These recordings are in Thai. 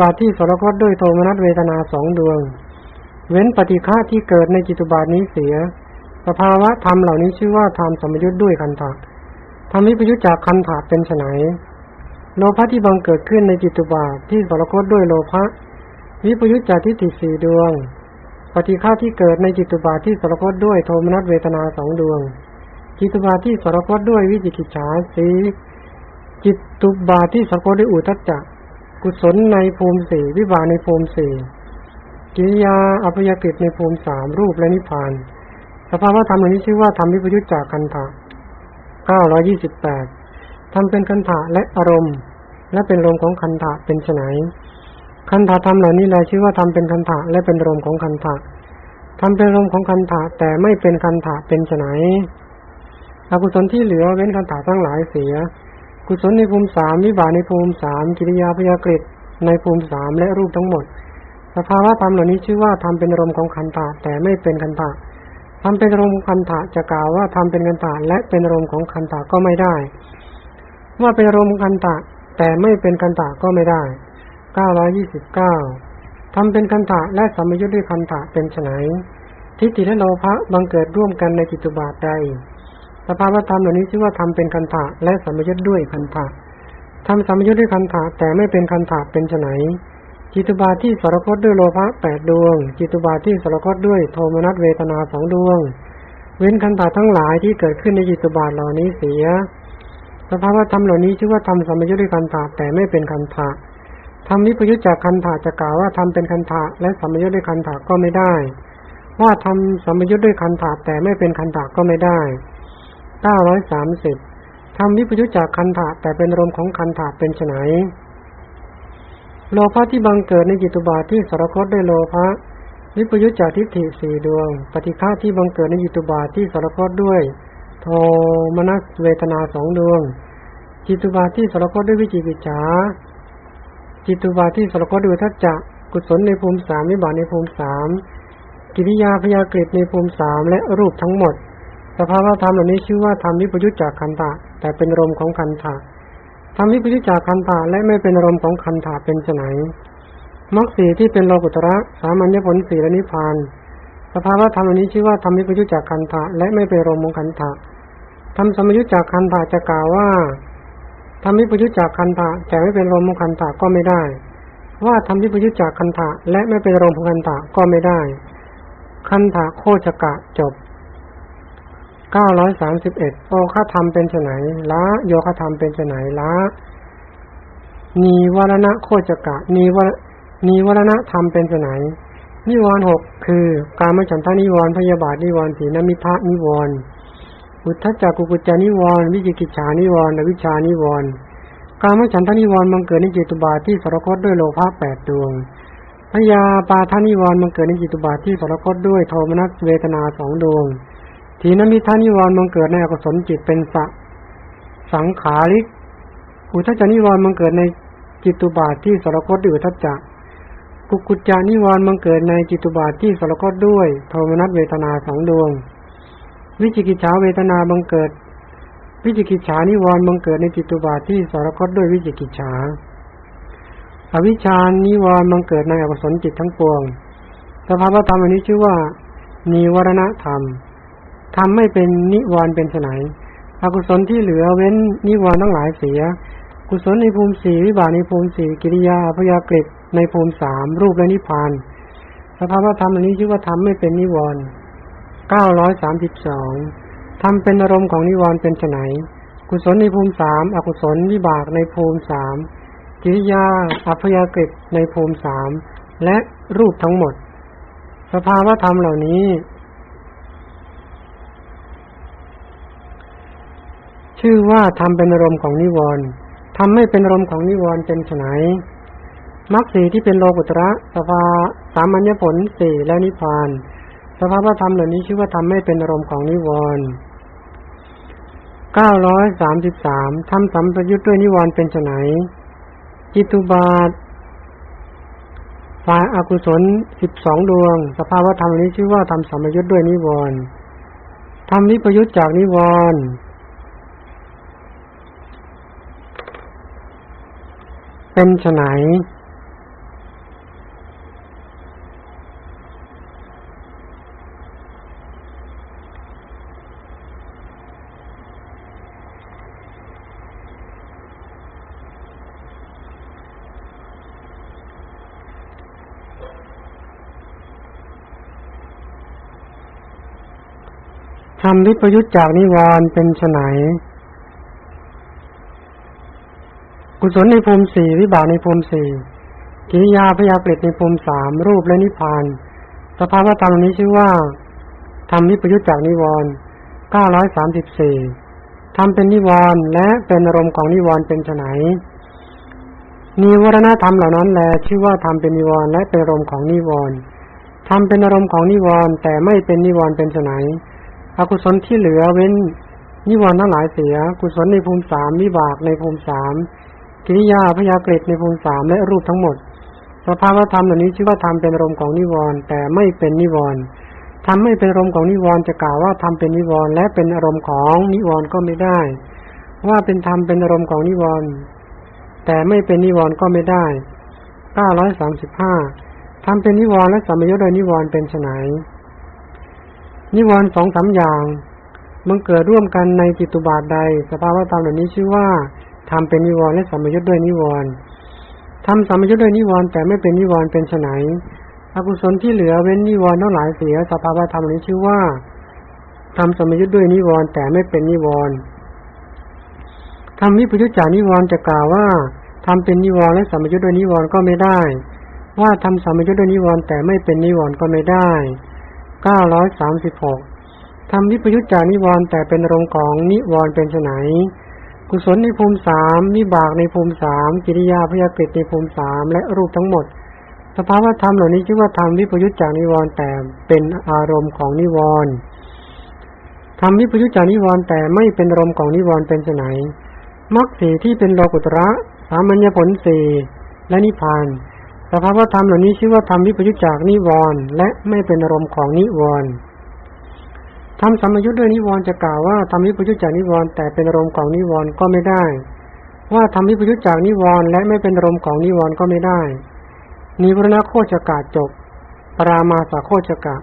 บาทที่สรคตด้วยโทมนัสเวทนาสองดวง เว้นปฏิฆาที่เกิดในจิตุบาทนี้เสีย สภาวะธรรมเหล่านี้ชื่อว่าธรรมสมยุทธ์ด้วยคันธะธรรมวิปยุทธจากคันธะเป็นไนโลภะที่บังเกิดขึ้นในจิตุบาทที่สรคตด้วยโลภะวิปยุทธจากทิฏฐิสี่ดวง ปฏิฆาที่เกิดในจิตุบาทที่สรคตด้วยโทมนัสเวทนาสองดวง จิตุบาทที่สรคตด้วยวิจิกิจฉาสีจิตุบาทที่สรคตด้วยอุทจจะ กุศลในภูมิสี่วิบากในภูมิสี่กิริยาอัพยากฤตในภูมิสามรูปและนิพพาน สภาวะธรรมเหล่านี้ชื่อว่าธรรมวิปยุจจากคันธะ928ทำเป็นคันธะและอารมณ์ และเป็นลมของคันธะเป็นไฉนคันธะธรรมเหล่านี้แลชื่อว่าทำเป็นคันธะและเป็นลมของคันธะทำเป็นลมของคันธะแต่ไม่เป็นคันธะเป็นไฉนอกุศลที่เหลือเว้นคันธะทั้งหลายเสีย กุศลในภูมิสามวิบากในภูมิสามกิริยาพยากฤตในภูมิสามและรูปทั้งหมด สภาวะธรรมเหล่านี้ชื่อว่าทำเป็นลมของคันธะแต่ไม่เป็นคันธะทำเป็นอารมณ์ของคันธะจะกล่าวว่าทำเป็นคันธะและเป็นอารมณ์ของคันธะก็ไม่ได้ว่าเป็นอารมณ์ของคันธะแต่ไม่เป็นคันธะก็ไม่ได้929ทำเป็นคันธะและสัมมยุทธ์ด้วยคันธะเป็นไฉนทิฏฐิและโลภะบังเกิดร่วมกันในจิตุบาทใด สภาวธรรมเหล่านี้ชื่อว่าทำเป็นคันธะและสัมยุทธ์ด้วยคันธะทำสัมยุทธ์ด้วยคันธะแต่ไม่เป็นคันธะเป็นไนจิตุบาที่สารคตด้วยโลภะแปดดวง จิตุบาที่สารคตด้วยโทมนัสเวทนาสองดวง เว้นคันธะทั้งหลายที่เกิดขึ้นในจิตุบาเหล่านี้เสีย สภาวธรรมเหล่านี้ชื่อว่าทำสัมยุทธ์ด้วยคันธะแต่ไม่เป็นคันธะทำนิพยุทธจากคันธะจะกล่าวว่าทำเป็นคันธะและสัมยุทธ์ด้วยคันธะก็ไม่ได้ ว่าทำสัมยุทธ์ด้วยคันธะแต่ไม่เป็นคันธะก็ไม่ได้ 930ทำนิพยุทธจากคันธะแต่เป็นรมของคันธะเป็นไนโลภะที่บังเกิดในจิตุบาทที่สารคตด้วยโลภะวิปยุจจากทิฏฐิสี่ดวง ปฏิฆาที่บังเกิดในจิตุบาทที่สารคตด้วย โทมนัสเวทนาสองดวง จิตุบาทที่สารคตด้วยวิจิกิจฉาจิตุบาทที่สารคตด้วยทัจจะกุศลในภูมิสามวิบากในภูมิสามกิริยาพยากฤตในภูมิสามและรูปทั้งหมด ภาวะธรรมเหล่านี้ชื่อว่าธรรมวิปยุจจากคันธะแต่เป็นรมของคันธะทำวิปยุจจากคันธะและไม่เป็นรมของคันธะเป็นไฉนมรรคสีที่เป็นโลกุตระสามัญญผลสีและนิพพานสภาวะธรรมนี้ชื่อว่าทำวิปยุจจากคันธะและไม่เป็นรมของคันธะทำสมยุจจากคันธะจะกล่าวว่าทำวิปยุจจากคันธะแต่ไม่เป็นรมของคันธะก็ไม่ได้ ว่าทำวิปยุจจากคันธะและไม่เป็นรมของคันธะก็ไม่ได้ คันธะโคจกะจบ ก้าร้อยสามสิบเอ็ดโอคธรรมเป็นไนละโยคธรรมเป็นไนละนีวรณะโคจกะนีวรนีวรณะธรรมเป็นไนนิวรณ์หกคือ การมฉันทานิวรณ์พยาบาทนิวรณ์สีนมิทะนิวรณ์อุทธจักกุกุจานิวรณ์วิจิกิจฉานิวรณ์และวิชานิวรณ์การมฉันทานิวรณ์มันเกิดในจิตุบาทที่สารคตด้วยโลภะแปดดวงพยาปาทานิวรณ์มันเกิดในจิตุบาทที่สารคตด้วยโทมนัสเวทนาสองดวง ทีนมิทานิวรณ์มันเกิดในอกุศลจิตเป็นสสังขาริกอุทจานิวรณ์มันเกิดในจิตุบาทที่สรคตด้วยอุทจจะกุกุจจานิวรณ์มันเกิดในจิตุบาทที่สรคตด้วย โทมนัสเวทนาสองดวง วิจิกิจฉาเวทนาบังเกิด วิจิกิจฉานิวรณ์บังเกิดในจิตุบาทที่สรคตด้วยวิจิกิจฉาอวิชานิวรณ์บังเกิดในอกุศลจิตทั้งปวงสภาวธรรมอันนี้ชื่อว่านิวรณธรรม ทำไม่เป็นนิวรณ์เป็นไนอกุศลที่เหลือเว้นนิวรณ์ทั้งหลายเสีย กุศลในภูมิสี่วิบากในภูมิสี่กิริยาพยากฤตในภูมิสามรูปและนิพพาน สภาวธรรมอันนี้ชื่อว่าทำไม่เป็นนิวรณ์เก้าร้อยสามสิบสองทำเป็นอารมณ์ของนิวรณ์เป็นไนกุศลในภูมิสามอกุศลวิบากในภูมิสามกิริยาอัพยากฤตในภูมิสามและรูปทั้งหมด สภาวธรรมเหล่านี้ ชื่อว่าทำเป็นอารมณ์ของนิวรณ์ทำไม่เป็นอารมณ์ของนิวรณ์เป็นไนมรรคสีที่เป็นโลกุตระสภาสามัญญผลสี่และนิพพาน สภาวธรรมเหล่านี้ชื่อว่าทำไม่เป็นอารมณ์ของนิวรณ์เก้าร้อยสามสิบสามทำสัมปยุทธ์ด้วยนิวรณ์เป็นไนจิตุบาทฝ่ายอากุศลสิบสองดวง สภาวธรรมนี้ชื่อว่าทำสัมปยุทธ์ด้วยนิวรณ์ทำนิพยุทธ์จากนิวรณ์ เป็นฉไหนทำที่ประยุทธ์จากนิวรณ์เป็นไหน กุศลในภูมิสี่วิบากในภูมิสี่กิริยาพยาเปรตในภูมิสามรูปและนิพพานสภาวธรรมนี้ชื่อว่าทำวิปยุตจากนิวรณ์เก้าร้อยสามสิบสี่ทำเป็นนิวรณ์และเป็นอารมณ์ของนิวรณ์เป็นไฉนนิวรณธรรมเหล่านั้นแลชื่อว่าทำเป็นนิวรณ์และเป็นอารมณ์ของนิวรณ์ทำเป็นอารมณ์ของนิวรณ์แต่ไม่เป็นนิวรณ์เป็นไฉนอกุศลที่เหลือเว้นนิวรณ์ทั้งหลายเสีย กุศลในภูมิสามวิบากในภูมิสาม กิริยาพยากฤตในภูมิสามและรูปทั้งหมด สภาวธรรมเหล่านี้ชื่อว่าทำเป็นอารมณ์ของนิวรณ์แต่ไม่เป็นนิวรณ์ทำไม่เป็นอารมณ์ของนิวรณ์จะกล่าวว่าทำเป็นนิวรณ์และเป็นอารมณ์ของนิวรณ์ก็ไม่ได้ ว่าเป็นธรรมเป็นอารมณ์ของนิวรณ์แต่ไม่เป็นนิวรณ์ก็ไม่ได้เก้าร้อยสามสิบห้าทำเป็นนิวรณ์และสัมยศโดยนิวรณ์เป็นไฉนนิวรณ์สองสามอย่างมันเกิดร่วมกันในจิตุบาทใด สภาวธรรมเหล่านี้ชื่อว่า ทำเป็นนิวรณ์และสัมยศด้วยนิวรณ์ทำสัมยศด้วยนิวรณ์แต่ไม่เป็นนิวรณ์เป็นไนอกุศลที่เหลือเว้นนิวรณ์ทั้งหลายเสียสภาวะธรรมนี้ชื่อว่าทำสัมยศด้วยนิวรณ์แต่ไม่เป็นนิวรณ์ทำวิปยุจจานิวรณ์จะกล่าวว่าทำเป็นนิวรณ์และสัมยศด้วยนิวรณ์ก็ไม่ได้ ว่าทำสัมยศด้วยนิวรณ์แต่ไม่เป็นนิวรณ์ก็ไม่ได้เก้าร้อยสามสิบหกทำวิปยุจจานิวรณ์แต่เป็นอารมณ์ของนิวรณ์เป็นไน กุศลในภูมิสามวิบากในภูมิสามกิริยาพยากฤตในภูมิสามและรูปทั้งหมด สภาวธรรมเหล่านี้ชื่อว่าทำวิปยุจจากนิวรณ์แต่เป็นอารมณ์ของนิวรณ์ทำวิปยุจจากนิวรณ์แต่ไม่เป็นอารมณ์ของนิวรณ์เป็นไนมรรคสีที่เป็นโลกุตระสามัญญผลสี่และนิพพานสภาวธรรมเหล่านี้ชื่อว่าธรรมวิปยุจจากนิวรณ์และไม่เป็นอารมณ์ของนิวรณ์ ทำสมยุทธ์ด้วยนิวรณ์จะกล่าวว่าทำวิปยุจจากนิวรณ์แต่เป็นอารมณ์ของนิวรณ์ก็ไม่ได้ ว่าทำวิปยุจจากนิวรณ์และไม่เป็นอารมณ์ของนิวรณ์ก็ไม่ได้ นิวรณโคจกาจบ ปรามาสโคจกะ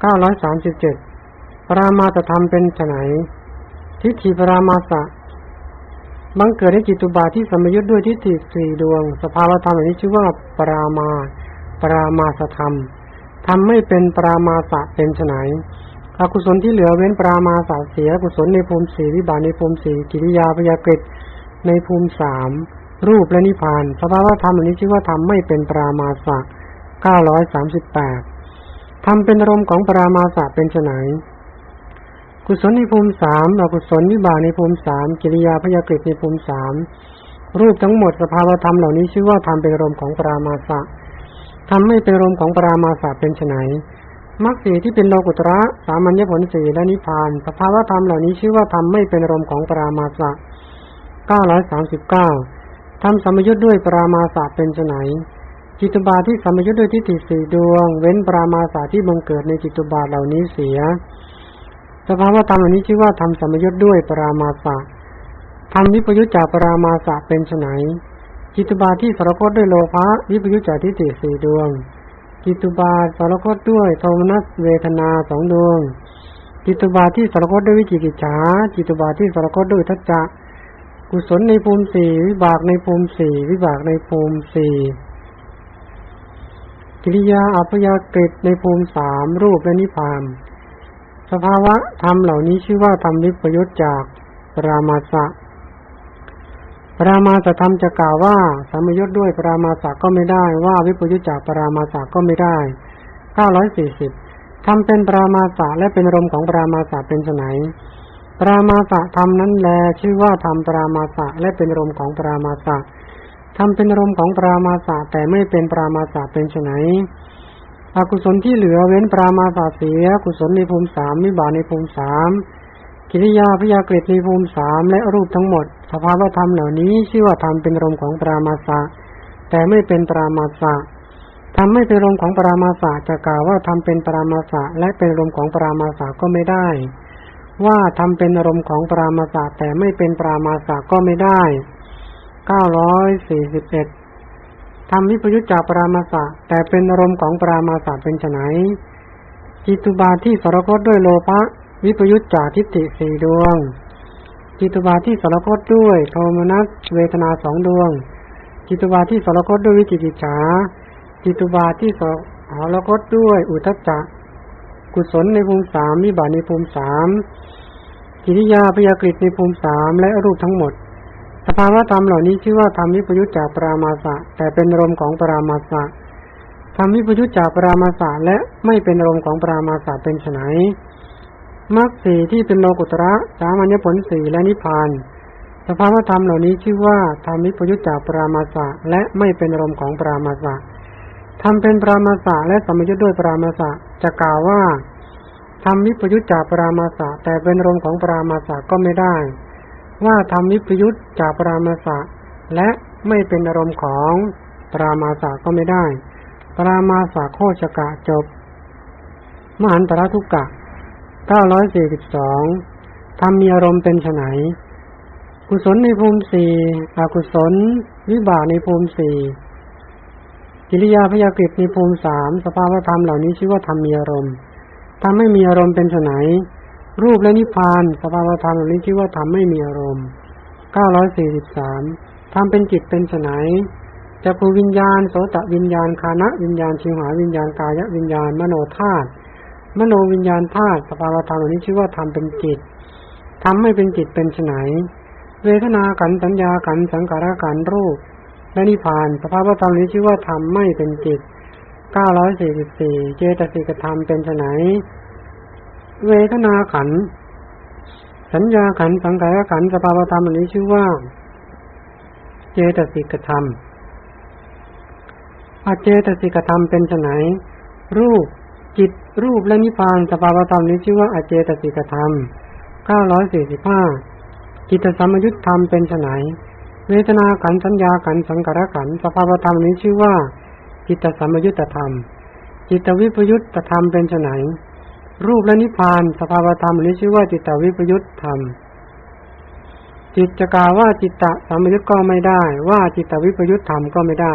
เก้าร้อยสามสิบเจ็ดปรามาสธรรมเป็นไนทิฏฐิปรามาสะบังเกิดในจิตุบาที่สมยุทธ์ด้วยทิฏฐิสี่ดวง สภาวธรรมอันนี้ชื่อว่าปรามา ปรามาสธรรมทำไม่เป็นปรามาสะเป็นไน อกุศลที่เหลือเว้นปรามาสะเสียกุศลในภูมิสี่วิบากในภูมิสี่กิริยาพยากฤตในภูมิสามรูปและนิพพานสภาวะธรรมอันนี้ชื่อว่าทำไม่เป็นปรามาสะเก้าร้อยสามสิบแปดทำเป็นอารมณ์ของปรามาสะเป็นไนกุศลในภูมิสามอกุศลวิบากในภูมิสามกิริยาพยากฤตในภูมิสามรูปทั้งหมดสภาวธรรมเหล่านี้ชื่อว่าทำเป็นอารมณ์ของปรามาสะทำไม่เป็นอารมณ์ของปรามาสะเป็นไน มรรคสีที่เป็นโลกุตระ สามัญญผลสีและนิพพาน สภาวธรรมเหล่านี้ชื่อว่าทำไม่เป็นรมของปรามาสะเก้าร้อยสามสิบเก้าทำสมยุทธ์ด้วยปรามาสะเป็นไนจิตุบาที่สมยุทธ์ด้วยทิฏฐิสี่ดวง เว้นปรามาสะที่บังเกิดในจิตุบาเหล่านี้เสีย สภาวธรรมอันนี้ชื่อว่าทำสมยุทธ์ด้วยปรามาสะทำวิปยุทธจากปรามาสะเป็นไฉนจิตุบาที่สารคตด้วยโลภะวิปยุทธจากทิฏฐิสี่ดวง จิตุบาสารคตด้วยโทมนัสเวทนาสองดวงจิตุบาที่สารคตด้วยวิจิกิจฉาจิตุบาที่สารคตด้วยทัจจะกุศลในภูมิสี่วิบากในภูมิสี่วิบากในภูมิสี่กิริยาอัพยากฤตในภูมิสามรูปและนิพพานสภาวะธรรมเหล่านี้ชื่อว่าธรรมวิปยุตจากปรามาสะ ปรามาสธรรมจะกล่าวว่าสามยุตด้วยปรามาสะก็ไม่ได้ ว่าวิปยุตจากปรามาสะก็ไม่ได้เก้าร้อยสี่สิบทำเป็นปรามาสะและเป็นรมของปรามาสะเป็นไนปรามาสะธรรมนั้นแล ชื่อว่าทำปรามาสะและเป็นรมของปรามาสะทำเป็นรมของปรามาสะแต่ไม่เป็นปรามาสะเป็นไนอกุศลที่เหลือเว้นปรามาสาเสีย กุศลในภูมิสามมิบาในภูมิสาม กิริยาพยากฤตในภูมิสามและรูปทั้งหมด สภาวธรรมเหล่านี้ชื่อว่าธรรมเป็นรมของปรามาสะแต่ไม่เป็นปรามาสะทำไม่เป็นรมของปรามาสะจะกล่าวว่าทำเป็นปรามาสะและเป็นรมของปรามาสะก็ไม่ได้ ว่าทำเป็นอารมณ์ของปรามาสะแต่ไม่เป็นปรามาสะก็ไม่ได้เก้าร้อยสี่สิบเอ็ดทำวิปยุจจากปรามาสะแต่เป็นอารมณ์ของปรามาสะเป็นไนจิตุบาที่สรคตด้วยโลภะ วิปยุจจากทิฏฐิสี่ดวง จิตุบาที่สารคตด้วย โทมนัสเวทนาสองดวง จิตุบาที่สารคตด้วยวิจิกิจฉาจิตุบาที่สารคตด้วย อุทจจะกุศลในภูมิสามวิบาในภูมิสามกิริยาพยากฤตในภูมิสามและรูปทั้งหมด สภาวะธรรมเหล่านี้ชื่อว่าธรรมวิปยุจจากปรามาสะ แต่เป็นรมของปรามาสะธรรมวิปยุจจากปรามาสะและไม่เป็นรมของปรามาสะเป็นไฉน มรรคสี่ที่เป็นโลกุตระสามัญญผลสี่และนิพพาน สภาวธรรมเหล่านี้ชื่อว่าธรรมวิปยุจจากปรามาสะและไม่เป็นอารมณ์ของปรามาสะทำเป็นปรามาสะและสมยุทธ์ด้วยปรามาสะจะกล่าวว่าทำวิปยุจจากปรามาสะแต่เป็นอารมณ์ของปรามาสะก็ไม่ได้ ว่าทำวิปยุจจากปรามาสะและไม่เป็นอารมณ์ของปรามาสะก็ไม่ได้ ปรามาสะโคชกะจบ มหันตระทุกกะ เก้าร้อยสี่สิบสองทำมีอารมณ์เป็นไฉนกุศลในภูมิสี่อกุศล วิบากในภูมิสี่กิริยาพยากฤตในภูมิสามสภาวธรรมเหล่านี้ชื่อว่าธรรมมีอารมณ์ทำไม่มีอารมณ์เป็นไฉนรูปและนิพพาน สภาวธรรมเหล่านี้ชื่อว่าธรรมไม่มีอารมณ์เก้าร้อยสี่สิบสามทำเป็นจิตเป็นไฉนจะภูวิญญาณโสตวิญญาณคานะวิญญาณชิวหาวิญญาณกายวิญญาณมโนธาตุ มโนวิญญาณธาตุสภาวธรรมเหล่านี้ชื่อว่าธรรมเป็นจิตทำไม่เป็นจิตเป็นไฉนเวทนาขันสัญญาขันสังขารขันรูปและนิพพาน สภาวธรรมนี้ชื่อว่าธรรมไม่เป็นจิตเก้าร้อยสี่สิบสี่เจตสิกธรรมเป็นไฉนเวทนาขัน สัญญาขันสังขารขันสภาวธรรมอันนี้ชื่อว่า เจตสิกธรรมอาเจตสิกธรรมเป็นไฉนรูป จิตรูปและนิพพานสภาวธรรมนี้ชื่อว่าอาเจตสิกธรรม 945 จิตสัมมยุทธธรรมเป็นไนเวทนาขันธ์สัญญาขันธ์สังกัรขันธ์สภาวธรรมนี้ชื่อว่า จิตสัมมยุทธธรรม จิตวิปยุทธธรรมเป็นไนรูปและนิพพานสภาวธรรมนี้ชื่อว่าจิตวิปยุทธธรรม จิตจะกล่าวว่าจิตตสัมมยุทธก็ไม่ได้ ว่าจิตวิปยุทธธรรมก็ไม่ได้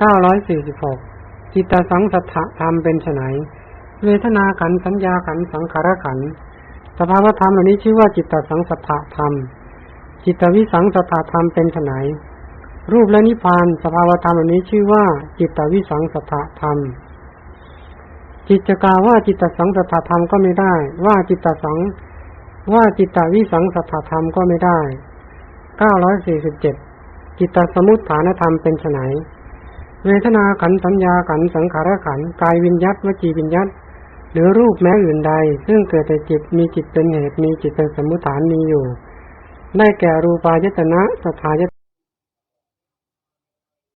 946 จิตสังสัทธธรรมเป็นไฉนเวทนาขันสัญญาขันสังขารขันสภาวธรรมเหล่านี้ชื่อว่าจิตตสังสัทธธรรม จิตวิสังสัทธธรรมเป็นไฉนรูปและนิพพานสภาวธรรมเหล่านี้ชื่อว่า จิตวิสังสัทธธรรม จิตจะกล่าวว่าจิตตสังสัทธธรรมก็ไม่ได้ ว่าจิตตสังว่าจิตวิสังสัทธธรรมก็ไม่ได้เก้าร้อยสี่สิบเจ็ดจิตตสมุทฐานธรรมเป็นไฉน เวทนาขันสัญญาขันสังขารขันกายวิญญัตวจีวิญญัตหรือรูปแม้อื่นใด ซึ่งเกิดแต่จิตมีจิตเป็นเหตุมีจิตเป็นสมุทฐานมีอยู่ ได้แก่รูปายตนะสทาย